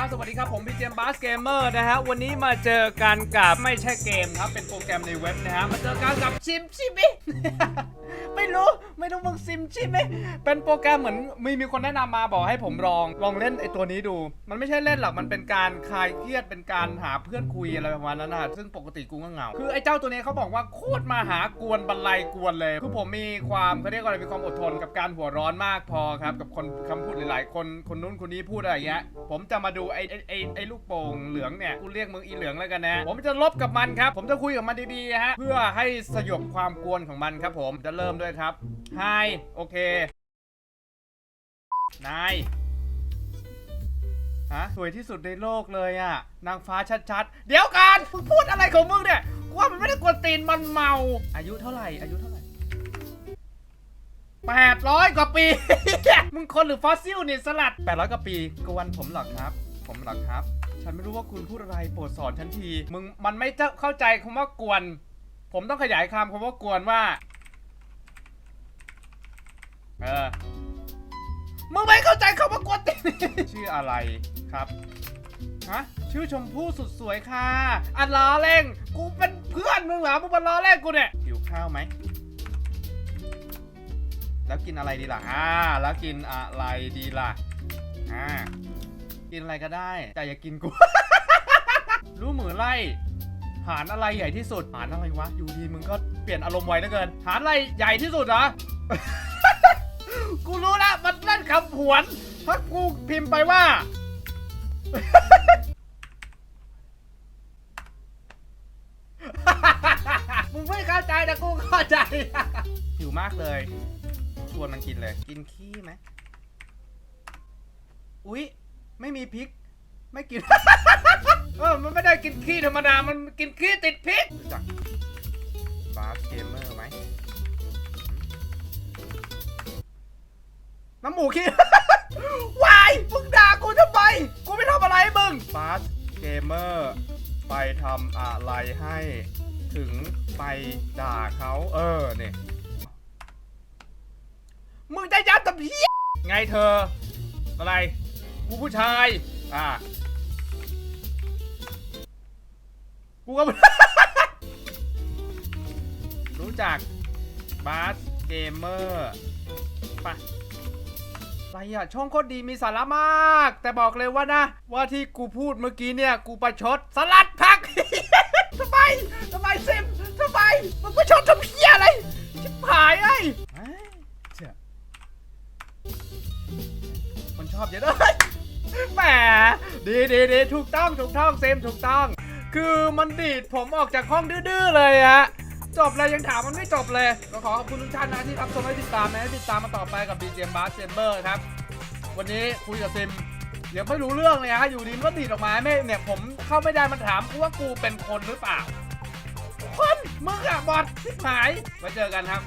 ครับ สวัสดีครับ ผมพี่เจมส์บาสเกมเมอร์นะฮะ วันนี้มาเจอกันกับไม่ใช่เกมครับ เป็นโปรแกรมในเว็บนะฮะ มาเจอกันกับชิมชิมิ ไม่รู้ ไม่รู้มึงซิมชิมิเป็นโปรแกรมเหมือนมีมีคนแนะนำมาบอกให้ผมลองลองเล่นไอตัวนี้ดู มันไม่ใช่เล่นหรอกมันเป็นการคลายเครียดเป็นการหาเพื่อนคุยอะไรประมาณนั้นนะซึ่งปกติกูก็เหงาคือไอเจ้าตัวนี้เขาบอกว่าโคตรมาหากวนบรรลัยกวนเลย คือผมมีความเขาเรียกว่าอะไรมีความอดทนกับการหัวร้อนมากพอครับกับคนคำพูดหลายๆ คนคนนู้นคนนี้พูดอะไรเงี้ยผมจะมาดูไอไอไอไอลูกโป่งเหลืองเนี่ยกูเรียกมึงอีเหลืองแล้วกันนะผมจะลบกับมันครับ ผมจะคุยกับมันดีๆฮะเพื่อให้สยบความกวนของมันครับผมจะเริ่มด้วยครับ ไฮโอเค นาย ฮะ สวยที่สุดในโลกเลยอะนางฟ้าชัดๆ เดี๋ยวกันพูดอะไรของมึงเนี่ยกูว่ามันไม่ได้กวนตีนมันเมา อายุเท่าไหร่ อายุเท่าไหร่แปดร้อยกว่าปี มึงคนหรือฟอสซิลเนี่ยสลัดแปดร้อยกว่าปีกวนผมหรอครับ ผมหรอครับ ฉันไม่รู้ว่าคุณพูดอะไรโปรดสอนฉันที มึงมันไม่จะเข้าใจคำว่ากวน ผมต้องขยายคำคำว่ากวนว่า เออมึงไม่เข้าใจคำว่ากวนตีนชื่ออะไรครับฮะชื่อชมพู่สุดสวยค่ะ อันล้อเล่ง กูเป็นเพื่อนมึงเหรอมึงมาล้อเล่งกูเนี่ยหิวข้าวไหม แล้วกินอะไรดีล่ะ อ่า แล้วกินอะไรดีล่ะ อ่า กินอะไรก็ได้ แต่อย่ากินกู รู้มือไล่ หารอะไรใหญ่ที่สุด หารอะไรวะ อยู่ดีมึงก็เปลี่ยนอารมณ์ไวเหลือเกิน หารอะไรใหญ่ที่สุดเหรอ กูรู้แล้วมันเล่นคำผวนถ้ากูพิมพ์ไปว่า มึงไม่เข้าใจแต่กูเข้าใจ หิวมากเลย ชวนมันกินเลย กินขี้ไหม อุ๊ย ไม่มีพริก ไม่กิน เออ มันไม่ได้กินขี้ธรรมดา มันกินขี้ติดพริกรู้จักบาสเกมเมอร์ไหม น้ำหมูขี้ วายมึงด่ากูทำไม กูไม่ทำอะไรให้มึงบาสเกมเมอร์ไปทำอะไรให้ถึงไปด่าเขาเออเนี่ยมึงจะยัดกับพี่ไงเธอ อะไร กูผู้ชาย อ่า กูก็ รู้จักบาสเกมเมอร์ปะ อะไรอะช่องโคตรดีมีสาระมาก แต่บอกเลยว่านะ ว่าที่กูพูดเมื่อกี้เนี่ย กูประชดสลัดพัก ทำไมทำไมซิมทำไมมึงประชดทำเพี้ยอะไรชิบหายไอ้เฮ้ยเจ้าคนชอบเยอะเลยแหมดีดีดีถูกต้องถูกต้องเซมถูกต้อง คือมันดีดผมออกจากห้องดื้อๆเลยฮะ จบเลยยังถามมันไม่จบเลยก็ขอขอบคุณทุกท่านนะที่รับชมและติดตามนะติดตามมาต่อไปกับ BGM Bass Chamber ครับ วันนี้คุยกับซิมยังไม่รู้เรื่องเลยฮะอยู่ดีมันก็ดีดออกมาไม่เนี่ยผมเข้าไม่ได้มันถามกูว่ากูเป็นคนหรือเปล่า คนมึงอะบอดทิหายไว้เจอกันครับ